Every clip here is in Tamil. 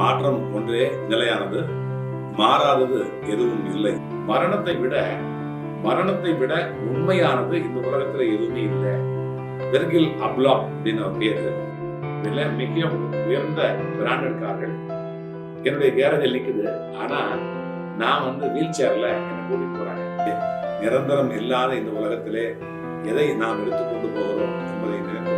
மாற்றம் ஒன்றே நிலையானது. மாறாதது எதுவும் இல்லை. மரணத்தை விட மரணத்தை விட உண்மையானது இந்த உலகத்துல எதுவுமே இல்லை. வெர்கில் அப்லா அப்படின்னு அவர் பேரு. இதுல மிக உயர்ந்த பிராண்டட் கார்கள் என்னுடைய கேரேஜில் நிற்குது ஆனா நான் வந்து வீல் சேர்ல என்னை கூட்டிட்டு போறாங்க. நிரந்தரம் இல்லாத இந்த உலகத்திலே எதை நாம் எடுத்துக்கொண்டு போகிறோம் என்பதை நினைத்து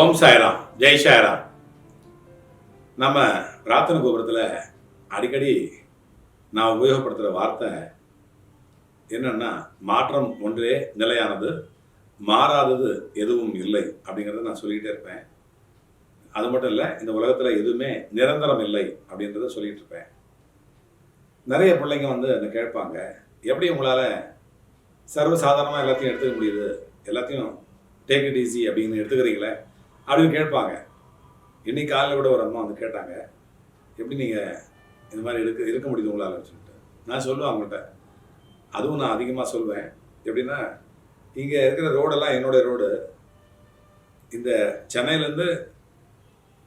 ஓம் சாய்ராம் ஜெய் சாய்ராம். நம்ம பிரார்த்தனை கோபுரத்தில் அடிக்கடி நான் உபயோகப்படுத்துகிற வார்த்தை என்னென்னா மாற்றம் ஒன்றே நிலையானது மாறாதது எதுவும் இல்லை அப்படிங்கிறத நான் சொல்லிக்கிட்டே இருப்பேன். அது மட்டும் இல்லை இந்த உலகத்தில் எதுவுமே நிரந்தரம் இல்லை அப்படின்றத சொல்லிகிட்டு இருப்பேன். நிறைய பிள்ளைங்க வந்து என்னை கேட்பாங்க எப்படி உங்களால் சர்வசாதாரணமாக எல்லாத்தையும் எடுத்துக்க முடியுது? எல்லாத்தையும் டேக் இட் ஈஸி அப்படின்னு எடுத்துக்கிறீங்களே? அப்படின்னு கேட்பாங்க. இன்னைக்கு காலையில் கூட ஒரு அம்மா வந்து கேட்டாங்க எப்படி நீங்கள் இந்த மாதிரி இருக்க இருக்க முடியுது உங்களால்? சொல்லிட்டு. நான் சொல்லுவேன் அவங்கள்ட்ட. அதுவும் நான் அதிகமாக சொல்வேன். எப்படின்னா இங்கே இருக்கிற ரோடெல்லாம் என்னோட ரோடு இந்த சென்னையிலேருந்து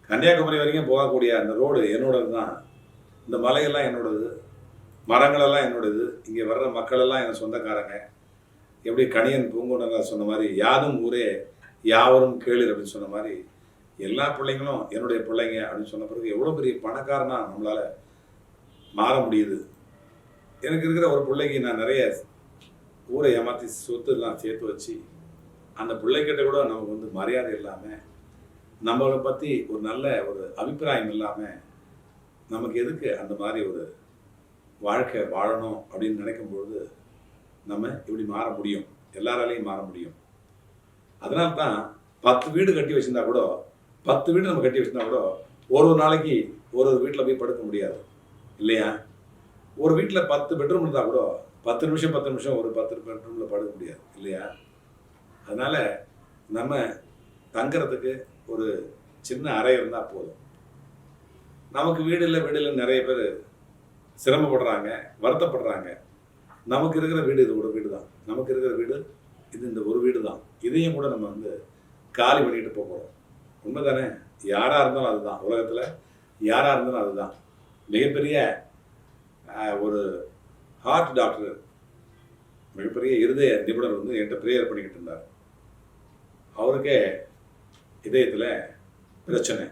கன்னியாகுமரி வரைக்கும் போகக்கூடிய அந்த ரோடு என்னோடது தான் இந்த மலையெல்லாம் என்னோடது. மரங்களெல்லாம் என்னோடது. இங்கே வர்ற மக்களெல்லாம் என் சொந்தக்காரங்க. எப்படி கணியன் பூங்குணர் சொன்ன மாதிரி யாதும் ஊரே யாவரும் கேளிர் அப்படின்னு சொன்ன மாதிரி எல்லா பிள்ளைங்களும் என்னுடைய பிள்ளைங்க அப்படின்னு சொன்ன பிறகு எவ்வளோ பெரிய பணக்காரனா நம்மளால் மாற முடியுது. எனக்கு இருக்கிற ஒரு பிள்ளைக்கு நான் நிறைய ஊரை ஏமாற்றி சொத்துலாம் சேர்த்து வச்சு அந்த பிள்ளைகிட்ட கூட நமக்கு வந்து மரியாதை இல்லாமல் நம்மளை பற்றி ஒரு நல்ல ஒரு அபிப்பிராயம் இல்லாமல் நமக்கு எதுக்கு அந்த மாதிரி ஒரு வாழ்க்கை வாழணும் அப்படின்னு நினைக்கும் பொழுது நம்ம இப்படி மாற முடியும். எல்லாராலையும் மாற முடியும். அதனால தான் பத்து வீடு கட்டி வச்சிருந்தா கூட பத்து வீடு நம்ம கட்டி வச்சிருந்தா கூட ஒரு ஒரு நாளைக்கு ஒரு ஒரு வீட்டில் போய் படுக்க முடியாது. இல்லையா? ஒரு வீட்டில் பத்து பெட்ரூம் இருந்தால் கூட பத்து நிமிஷம் பத்து நிமிஷம் ஒரு பத்து பெட்ரூமில் படுக்க முடியாது. இல்லையா? அதனால் நம்ம தங்குறதுக்கு ஒரு சின்ன அறை இருந்தால் போதும். நமக்கு வீடு இல்லை வீடு இல்லை நிறைய பேர் சிரமப்படுறாங்க வருத்தப்படுறாங்க. நமக்கு இருக்கிற வீடு இது ஒரு வீடு தான் நமக்கு இருக்கிற வீடு இது இந்த ஒரு வீடு தான். இதையும் கூட நம்ம வந்து காலி பண்ணிட்டு போக போகிறோம் உண்மைதானே? யாராக இருந்தாலும் அதுதான். உலகத்தில் யாராக இருந்தாலும் அதுதான். மிகப்பெரிய ஒரு ஹார்ட் டாக்டர் மிகப்பெரிய இருதய நிபுணர் வந்து என்கிட்ட ப்ரேயர் பண்ணிக்கிட்டு இருந்தார். அவருக்கே இதயத்தில் பிரச்சனை.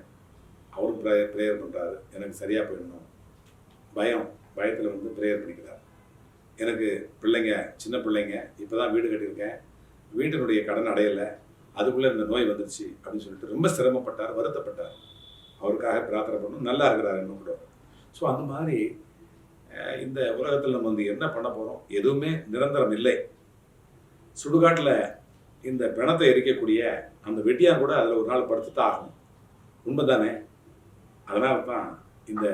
அவரும் ப்ரேயர் ப்ரேயர் பண்ணுறாரு எனக்கு சரியாக போயிடணும். பயம் பயத்தில் வந்து ப்ரேயர் பண்ணிக்கிறார். எனக்கு பிள்ளைங்க சின்ன பிள்ளைங்க இப்போ தான் வீடு கட்டியிருக்கேன். வீட்டினுடைய கடன் அடையலை. அதுக்குள்ளே இந்த நோய் வந்துருச்சு அப்படின்னு சொல்லிட்டு ரொம்ப சிரமப்பட்டார் வருத்தப்பட்டார். அவருக்காக பிரார்த்தனை பண்ணணும். நல்லா இருக்கிறார் இன்னும் கூட. ஸோ அந்த மாதிரி இந்த உலகத்தில் நம்ம வந்து என்ன பண்ண போகிறோம் எதுவுமே நிரந்தரம் இல்லை. சுடுகாட்டில் இந்த பிணத்தை எரிக்கக்கூடிய அந்த வெட்டியார் கூட அதில் ஒரு நாள் படுத்து தான் ஆகும் உண்மைதானே? அதனால தான் இந்த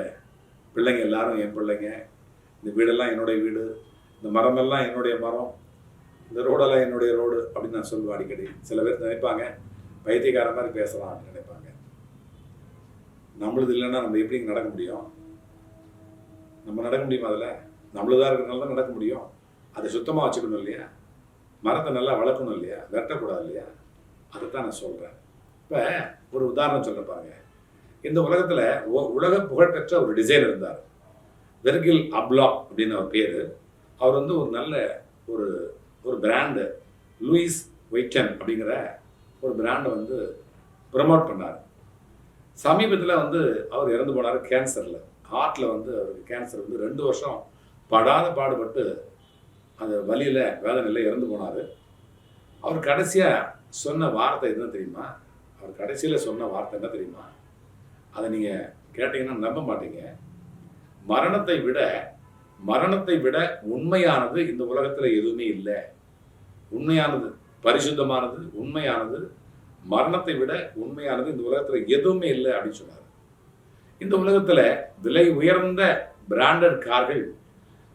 பிள்ளைங்க எல்லாரும் என் பிள்ளைங்க இந்த வீடெல்லாம் என்னுடைய வீடு இந்த மரமெல்லாம் என்னுடைய மரம் இந்த ரோடெல்லாம் என்னுடைய ரோடு அப்படின்னு நான் சொல்லுவேன் அடிக்கடி. சில பேர் நினைப்பாங்க பைத்தியக்கார மாதிரி பேசலாம் அப்படின்னு நினைப்பாங்க. நம்மளுது இல்லைன்னா நம்ம எப்படி நடக்க முடியும்? நம்ம நடக்க முடியுமா அதில்? நம்மளதாக இருக்கிறனால தான் நடக்க முடியும். அதை சுத்தமாக வச்சுக்கணும் இல்லையா? மரத்தை நல்லா வளர்க்கணும் இல்லையா? வெட்டக்கூடாது இல்லையா? அதை தான் நான் சொல்கிறேன் இப்போ ஒரு உதாரணம் சொல்ல பாருங்க. இந்த உலகத்தில் உலக புகழ்பெற்ற ஒரு டிசைனர் இருந்தார். வெர்கில் அப்லா அப்படின்னு அவர் பேர். அவர் வந்து ஒரு நல்ல ஒரு ஒரு பிராண்டு லூயிஸ் ஒயிட்டன் அப்படிங்கிற ஒரு பிராண்டை வந்து ப்ரமோட் பண்ணார். சமீபத்தில் வந்து அவர் இறந்து போனார் கேன்சரில் ஹார்ட்டில் வந்து அவருக்கு கேன்சர் வந்து ரெண்டு வருஷம் படாத பாடுபட்டு அந்த வழியில் வேதனையில் இறந்து போனார். அவர் கடைசியாக சொன்ன வார்த்தை என்ன தெரியுமா? அவர் கடைசியில் சொன்ன வார்த்தை என்ன தெரியுமா? அதை நீங்கள் கேட்டிங்கன்னா நம்ப மாட்டீங்க. மரணத்தை விட மரணத்தை விட உண்மையானது இந்த உலகத்தில் எதுவுமே இல்லை. உண்மையானது பரிசுத்தமானது உண்மையானது மரணத்தை விட உண்மையானது இந்த உலகத்தில் எதுவுமே இல்லை அப்படின்னு சொன்னார். இந்த உலகத்தில் விலை உயர்ந்த பிராண்டட் கார்கள்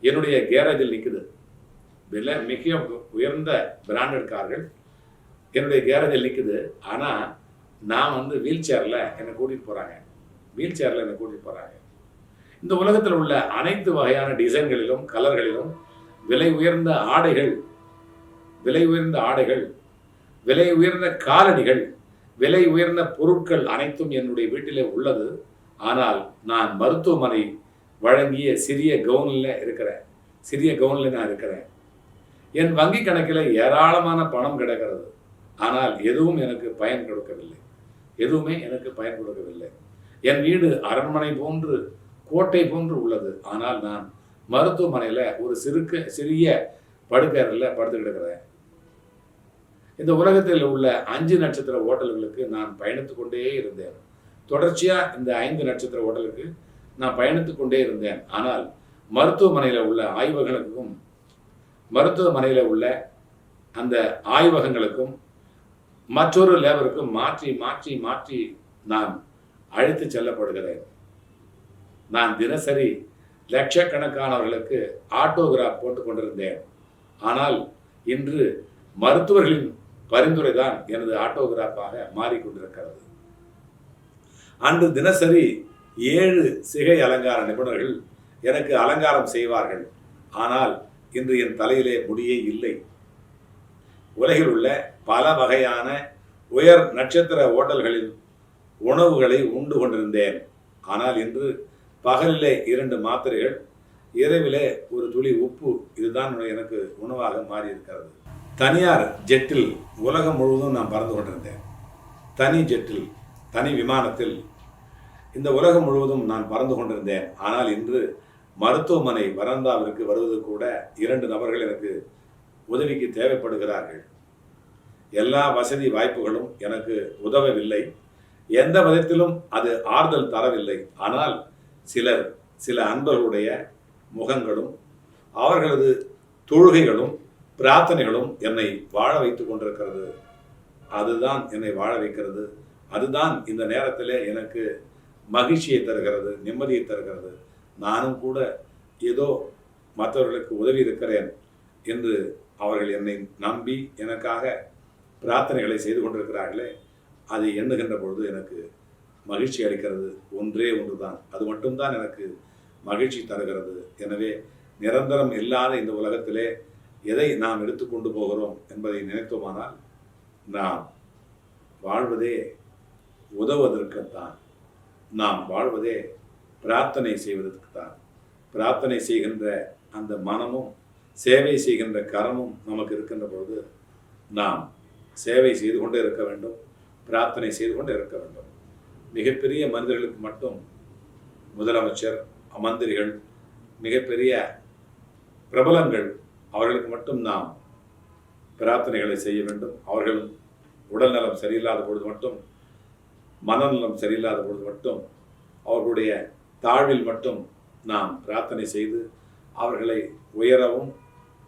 என்னுடைய கேரேஜில் நிற்குது விலை மிக உயர்ந்த பிராண்டட் கார்கள் என்னுடைய கேரேஜில் நிற்குது ஆனால் நான் வந்து வீல் சேரில் என்னை கூட்டிகிட்டு போகிறாங்க வீல் சேரில் என்னை கூட்டிகிட்டு போகிறாங்க இந்த உலகத்தில் உள்ள அனைத்து வகையான டிசைன்களிலும் கலர்களிலும் விலை உயர்ந்த ஆடைகள் விலை உயர்ந்த ஆடைகள் விலை உயர்ந்த காலணிகள் விலை உயர்ந்த பொருட்கள் அனைத்தும் என்னுடைய வீட்டிலே உள்ளது. ஆனால் நான் மருத்துவமனை வழங்கிய சிறிய கவுனில் இருக்கிறேன். சிறிய கவுனில் நான் இருக்கிறேன். என் வங்கி கணக்கில் ஏராளமான பணம் கிடக்கிறது. ஆனால் எதுவும் எனக்கு பயன் கொடுக்கவில்லை. எதுவுமே எனக்கு பயன் கொடுக்கவில்லை. என் வீடு அரண்மனை போன்று கோட்டை போன்று உள்ளது. ஆனால் நான் மருத்துவமனையில் ஒரு சிறுக்க சிறிய படுக்கையறையில் படுத்து கிடக்கிறேன். இந்த உலகத்தில் உள்ள அஞ்சு நட்சத்திர ஹோட்டல்களுக்கு நான் பயணித்து கொண்டே இருந்தேன். தொடர்ச்சியாக இந்த ஐந்து நட்சத்திர ஹோட்டலுக்கு நான் பயணித்து கொண்டே இருந்தேன். ஆனால் மருத்துவமனையில் உள்ள ஆய்வகங்களுக்கும் மருத்துவமனையில் உள்ள அந்த ஆய்வகங்களுக்கும் மற்றொரு லேபருக்கும் மாற்றி மாற்றி மாற்றி நான் அழைத்து செல்லப்படுகிறேன். நான் தினசரி லட்சக்கணக்கானவர்களுக்கு ஆட்டோகிராஃப் போட்டு கொண்டிருந்தேன். ஆனால் இன்று மருத்துவர்களின் பரிந்துரை தான் எனது ஆட்டோகிராஃபாக மாறிக்கொண்டிருக்கிறது. அன்று தினசரி ஏழு சிகை அலங்கார நிபுணர்கள் எனக்கு அலங்காரம் செய்வார்கள். ஆனால் இன்று என் தலையிலே முடியே இல்லை. உலகில் உள்ள பல வகையான உயர் நட்சத்திர ஓட்டல்களில் உணவுகளை உண்டு கொண்டிருந்தேன். ஆனால் இன்று பகலிலே இரண்டு மாத்திரைகள் இரவிலே ஒரு துளி உப்பு. இதுதான் எனக்கு உணவாக மாறி இருக்கிறது தனியார் ஜெட்டில் உலகம் முழுவதும் நான் பறந்து கொண்டிருந்தேன். தனி ஜெட்டில் தனி விமானத்தில் இந்த உலகம் முழுவதும் நான் பறந்து கொண்டிருந்தேன். ஆனால் இன்று மருத்துவமனை வராந்தாவிற்கு வருவது கூட இரண்டு நபர்கள் எனக்கு உதவிக்கு தேவைப்படுகிறார்கள். எல்லா வசதி வாய்ப்புகளும் எனக்கு உதவவில்லை. எந்த விதத்திலும் அது ஆறுதல் தரவில்லை. ஆனால் சிலர் சில அன்பர்களுடைய முகங்களும் அவர்களது தொழுகைகளும் பிரார்த்தனைகளும் என்னை வாழ வைத்து கொண்டிருக்கிறது. அதுதான் என்னை வாழ வைக்கிறது. அதுதான் இந்த நேரத்தில் எனக்கு மகிழ்ச்சியை தருகிறது நிம்மதியை தருகிறது. நானும் கூட ஏதோ மற்றவர்களுக்கு உதவி இருக்கிறேன் என்று அவர்கள் என்னை நம்பி எனக்காக பிரார்த்தனைகளை செய்து கொண்டிருக்கிறார்களே அதை எண்ணுகின்ற பொழுது எனக்கு மகிழ்ச்சி அளிக்கிறது ஒன்றே ஒன்றுதான். அது மட்டும்தான் எனக்கு மகிழ்ச்சி தருகிறது. எனவே நிரந்தரம் இல்லாத இந்த உலகத்திலே எதை நாம் எடுத்துக்கொண்டு போகிறோம் என்பதை நினைத்தோமானால் நாம் வாழ்வதே உதவுவதற்குத்தான். நாம் வாழ்வதே பிரார்த்தனை செய்வதற்குத்தான். பிரார்த்தனை செய்கின்ற அந்த மனமும் சேவை செய்கின்ற கரமும் நமக்கு இருக்கின்ற பொழுது நாம் சேவை செய்து கொண்டே இருக்க வேண்டும் பிரார்த்தனை செய்து கொண்டே இருக்க வேண்டும். மிகப்பெரிய மனிதர்களுக்கு மட்டும் முதலமைச்சர் மந்திரிகள் மிகப்பெரிய பிரபலங்கள் அவர்களுக்கு மட்டும் நாம் பிரார்த்தனைகளை செய்ய வேண்டும். அவர்கள் உடல்நலம் சரியில்லாத பொழுது மட்டும் மனநலம் சரியில்லாத பொழுது மட்டும் அவர்களுடைய தாழ்வில் மட்டும் நாம் பிரார்த்தனை செய்து அவர்களை உயரவும்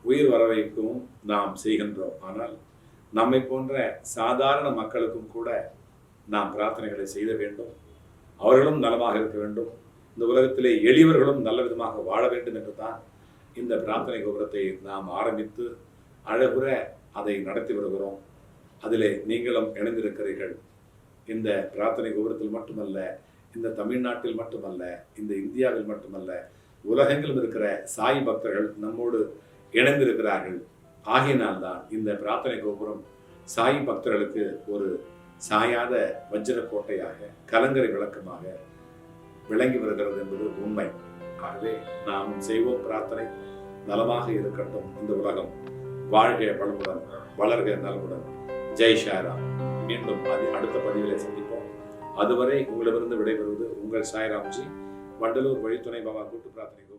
உயிர் வர வைக்கவும் நாம் செய்கின்றோம். ஆனால் நம்மை போன்ற சாதாரண மக்களுக்கும் கூட நாம் பிரார்த்தனைகளை செய்த வேண்டும். அவர்களும் நலமாக இருக்க வேண்டும். இந்த உலகத்திலே எளியவர்களும் நல்ல விதமாக வாழ வேண்டும் என்று தான் இந்த பிரார்த்தனை கோபுரத்தை நாம் ஆரம்பித்து அழகுற அதை நடத்தி வருகிறோம். அதிலே நீங்களும் இணைந்திருக்கிறீர்கள். இந்த பிரார்த்தனை கோபுரத்தில் மட்டுமல்ல இந்த தமிழ்நாட்டில் மட்டுமல்ல இந்த இந்தியாவில் மட்டுமல்ல உலகெங்கிலும் இருக்கிற சாய் பக்தர்கள் நம்மோடு இணைந்திருக்கிறார்கள். ஆகையினால்தான் இந்த பிரார்த்தனை கோபுரம் சாய் பக்தர்களுக்கு ஒரு சாயாத வஜ்ர கோட்டையாக கலங்கரை விளக்கமாக விளங்கி வருகிறது என்பது உண்மை. ஆகவே நாம் செய்வோம் பிரார்த்தனை. நலமாக இருக்கட்டும் இந்த உலகம். வாழ்க வளமுடன் வளர்க நலமுடன். ஜெய் ஷாராம் மீண்டும் அது அடுத்த பதிவிலே சந்திப்போம். அதுவரை உங்களிடமிருந்து விடைபெறுவது உங்கள் சாய்ராம்ஜி. வண்டலூர் வழித்துணை பாபா கூட்டு பிரார்த்தனை